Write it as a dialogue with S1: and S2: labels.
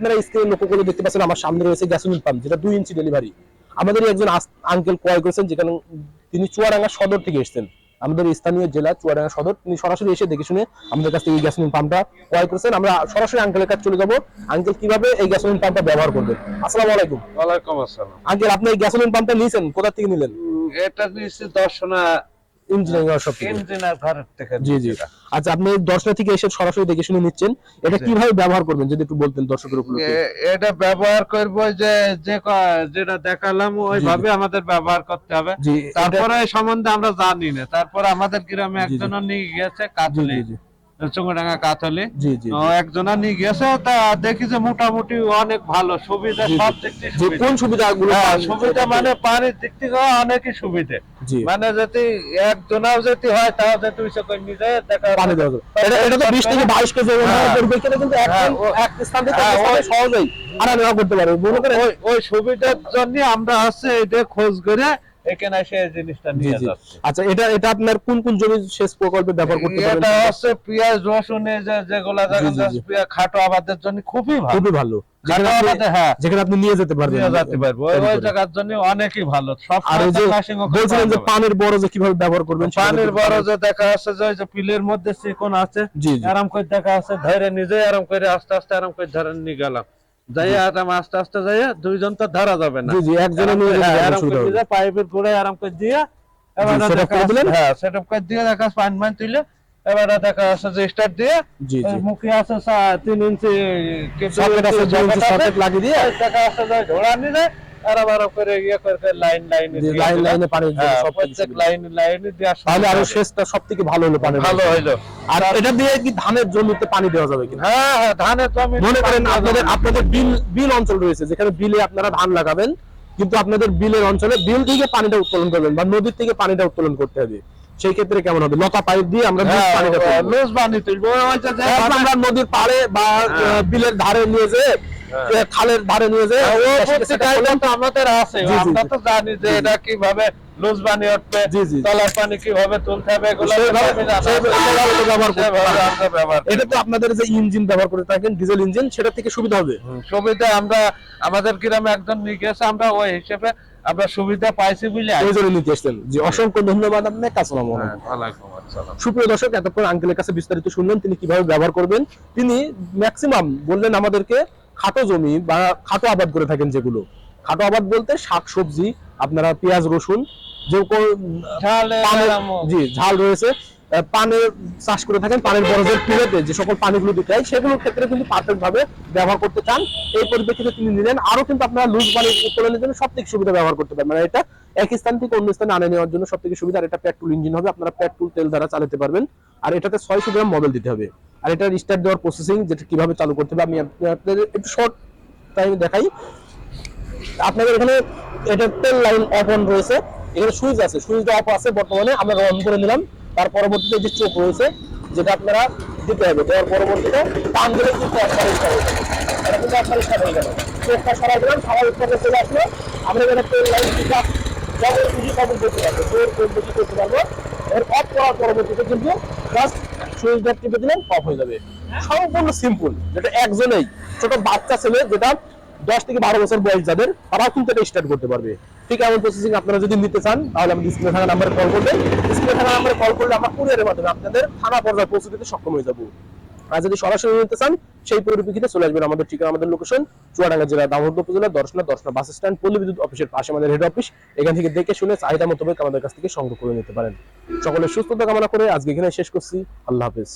S1: আপনারা স্ক্রিনে লক্ষ্য করে দেখতে পাচ্ছেন আমার সামনে রয়েছে গ্যাসোলিন পাম্প যেটা দুই ইঞ্চি ডেলিভারি আমাদের একজন আঙ্কেল ক্রয় করেছেন যেখানে তিনি চুয়াডাঙ্গা সদর থেকে এসেছেন। আমাদের স্থানীয় জেলা চুয়াডাঙ্গা সদর তিনি সরাসরি এসে দেখে শুনে আমাদের কাছ থেকে এই গ্যাসোলিন পাম্পটা ক্রয় করেছেন। আমরা সরাসরি আঙ্কেলের কাছে চলে যাব। আঙ্কেল কীভাবে এই গ্যাসোলিন পাম্পটা ব্যবহার করবেন? আসসালামু আলাইকুম।
S2: ওয়ালাইকুম আসসালাম।
S1: আঙ্কেল আপনি এই গ্যাসোলিন পাম্পটা নিয়েছেন? কোথা থেকে নিলেন?
S2: এটা নিশ্চয় দর্শনা
S1: ইঞ্জিনিয়ারিং
S2: ইঞ্জিনিয়ার ঘর থেকে
S1: জি জি। আচ্ছা আপনি দর্শনা থেকে এসে সরাসরি দেখে শুনে নিচ্ছেন। এটা কীভাবে ব্যবহার করবেন যদি একটু বলতেন দর্শকের উপলক্ষে।
S2: এটা ব্যবহার করব যে যে যেটা দেখালাম ওইভাবে আমাদের ব্যবহার করতে হবে। তারপরে সম্বন্ধে আমরা জানি না। তারপর আমাদের গ্রামে। একজন নিয়ে গেছে কাজ
S1: জি।
S2: চুঙ্গাডাঙ্গা কাতলি একজনা নিয়ে গেছে তা দেখি যে মোটামুটি অনেক ভালো সুবিধা। সব দিক থেকে সুবিধা।
S1: কোন
S2: হ্যাঁ,
S1: পান?
S2: সুবিধা মানে পানির দিক থেকে অনেকই সুবিধা। মানে যদি একজনাও যদি হয় নিয়ে যায় দেখা
S1: পানি দেওয়া এটা তো 20 থেকে 22 কেজি
S2: হ্যাঁ।
S1: কিন্তু এক
S2: হ্যাঁ,
S1: এক স্থান থেকে সহজেই আনা নেওয়া করতে পারবে।
S2: ওই সুবিধার জন্য আমরা হচ্ছে এটা খোঁজ করে এখানে এসে জিনিসটা নিয়ে যাচ্ছি।
S1: আচ্ছা এটা এটা আপনার কোন কোন জমি সেচ প্রকল্পে ব্যবহার করতে পারবেন
S2: এটা হচ্ছে পেঁয়াজ রসুন যে যেগুলা। পেঁয়াজ খাটো আবাদের জন্য খুবই ভালো।
S1: খুবই ভালো। যেখানে আপনি-
S2: হ্যাঁ।
S1: আপনি নিয়ে যেতে পারবেন।
S2: নিয়ে যেতে পারব। ওই-। জায়গার জন্য অনেকই ভালো। সব
S1: আর যে বলছিলেন যে পানির বড় যে কীভাবে ব্যবহার করবেন
S2: পানের যে দেখা যাচ্ছে যে ওই যে পিলের মধ্যে চিকন আছে আরাম করে দেখা আছে ধরে নিজে আরাম করে আস্তে আস্তে আরাম করে ধরে নিয়ে গেলাম। যাই একটা মাছ আস্তে যাই দুইজন তো ধরা যাবে না।
S1: জি জি একজনে নিয়ে যেতে পারবেন
S2: আরাম করে দিয়ে পাইপের গোড়ায় আরাম করে দিয়ে এবারে দেখা
S1: করে দিলেন?
S2: হ্যাঁ সেটআপ করে দিয়ে দেখা পানি মান তুলে এবারে দেখা যাচ্ছে যে স্টার্ট দিয়ে মুখে আছে সা- তিন ইঞ্চি
S1: সকেট আছে দুই ইঞ্চি
S2: সকেট
S1: লাগিয়ে দিয়ে।
S2: দেখা যাচ্ছে যে ঘোড়া নিলে আরাম আরাম করে ইয়ে করে করে লাইন লাইন
S1: লাইন লাইনে পানি
S2: হ্যাঁ
S1: সব
S2: প্রত্যেক লাইন লাইনে দেওয়া
S1: তাহলে আরও
S2: সুবিধা
S1: সেচটা ভালো হলো পানি
S2: ভালো হইল।
S1: আর এটা দিয়ে কি ধানের জমিতে পানি দেওয়া যাবে কিনা?
S2: হ্যাঁ হ্যাঁ ধানের জমি
S1: মনে করেন আপনাদের আপনাদের বিল বিল অঞ্চল রয়েছে যেখানে বিলে আপনারা ধান লাগাবেন কিন্তু আপনাদের বিলের অঞ্চলে বিল থেকে পানিটা উত্তোলন করবেন বা নদীর থেকে পানিটা উত্তোলন করতে হবে। সেই ক্ষেত্রে কেমন হবে? লতা পাইপ দিয়ে আমরা
S2: হ্যাঁ,
S1: পানিটা
S2: লুজ বানি তুলবো। ওই যে যে
S1: এখন আমরা নদীর পাড়ে বা
S2: হ্যাঁ।
S1: বিলের ধারে নিয়ে যে
S2: হ্যাঁ।
S1: খালের ধারে নিয়ে যে
S2: ও
S1: সেটা-
S2: প্রত্যেক
S1: সেটা
S2: আইটেম
S1: করলাম।
S2: তো আমাদের আছে আমরা তো জানি যে। এটা কীভাবে লুজ বানি উঠবে
S1: জি, জি।
S2: তলার পানি কীভাবে তুলতে হবে এগুলো
S1: সেইভাবে-
S2: সবই জানা
S1: সেইভাবে-
S2: আছে।
S1: সেইভাবে তো ব্যবহার করতে
S2: সেভাবে
S1: পারবেন।
S2: আমরা ব্যবহার করি।
S1: এটা তো আপনাদের যে ইঞ্জিন ব্যবহার করে থাকেন ডিজেল ইঞ্জিন সেটা থেকে সুবিধা হবে
S2: সুবিধা আমরা আমাদের গ্রামে একজন নিয়ে গেছে আমরা ওই হিসেবে আমরা সুবিধা পাইছি বুঝলে
S1: এই জন্য নিতে এসছেন যে অসংখ্য ধন্যবাদ আপনাকে আসসালামু আলাইকুম সুপ্রিয় দর্শক এতক্ষণ আঙ্কেলের কাছে বিস্তারিত শুনলেন তিনি কীভাবে ব্যবহার করবেন তিনি ম্যাক্সিমাম বললেন আমাদেরকে খাটো জমি বা খাটো আবাদ করে থাকেন যেগুলো। খাটো আবাদ বলতে শাক সবজি আপনারা পেঁয়াজ রসুন যে জি ঝাল রয়েছে। পানের চাষ করে থাকেন পানের বরজের পিলেতে যে সকল পানিগুলো দিতে হয় সেগুলোর ক্ষেত্রে কিন্তু পারফেক্ট ভাবে ব্যবহার করতে চান। এই পরিপ্রেক্ষিতে তিনি নিলেন আরও কিন্তু আপনারা লুজ পানি উত্তোলনের জন্য সব থেকে সুবিধা ব্যবহার করতে পারেন। মানে এটা এক স্থান থেকে অন্য স্থানে আনে নেওয়ার জন্য সব থেকে সুবিধা আর এটা পেট্রোল ইঞ্জিন হবে আপনারা পেট্রোল তেল দ্বারা চালাতে পারবেন। আর এটাতে ছয়শো গ্রাম মডেল দিতে হবে। আর এটা স্টার্ট দেওয়ার প্রসেসিং যেটা কীভাবে চালু করতে হবে, আমি আপনাদের একটু শর্ট টাইম দেখাই। আপনাদের এখানে এটা তেল লাইন অফ অন রয়েছে। এখানে সুইচ আছে সুইচটা অফ আছে, বর্তমানে আমরা অন করে নিলাম। তার পরবর্তীতে যে চোখ রয়েছে, যেটা আপনারা দিতে হবে, দেওয়ার পরবর্তীতে টান দিলে কিন্তু একবার স্টার্ট হয়ে যাবে। চোখটা সরাই দিলাম স্বাভাবিক পথে চলে আসলো। আমরা এখানে তেল লাইন আছে যখন খুশি তখন করতে পারব জোর করতে পারব। এর অফ করার পরবর্তীতে কিন্তু জাস্ট সুইচটা টিপে দিলেন অফ হয়ে যাবে। সম্পূর্ণ সিম্পল যেটা একজনেই, ছোট বাচ্চা ছেলে যেটা দশ থেকে বারো বছর বয়স যাদের তারাও কিন্তু এটা স্টার্ট করতে পারবে। ঠিক এমন প্রসেসিং আপনারা যদি নিতে চান, তাহলে আমি ডিসপ্লে থাকা নাম্বারে কল করবেন। ডিসপ্লে থাকা নাম্বারে কল করলে আমরা কুরিয়ারের মাধ্যমে আপনাদের থানা পর্যায়ে পৌঁছে দিতে সক্ষম হয়ে যাব। আর যদি সরাসরি নিতে চান, সেই পরিপ্রেক্ষিতে চলে আসবেন আমাদের ঠিকানা, আমাদের লোকেশন চুয়াডাঙ্গা জেলা দামোদর উপজেলা, দর্শনা দর্শনা বাস স্ট্যান্ড পল্লী বিদ্যুৎ অফিসের পাশে আমাদের হেড অফিস এখান থেকে দেখে শুনে চাহিদা মোতাবেক আমাদের কাছ থেকে সংগ্রহ করে নিতে পারেন। সকলের সুস্থতা কামনা করে আজকে এখানে শেষ করছি। আল্লাহ হাফিজ।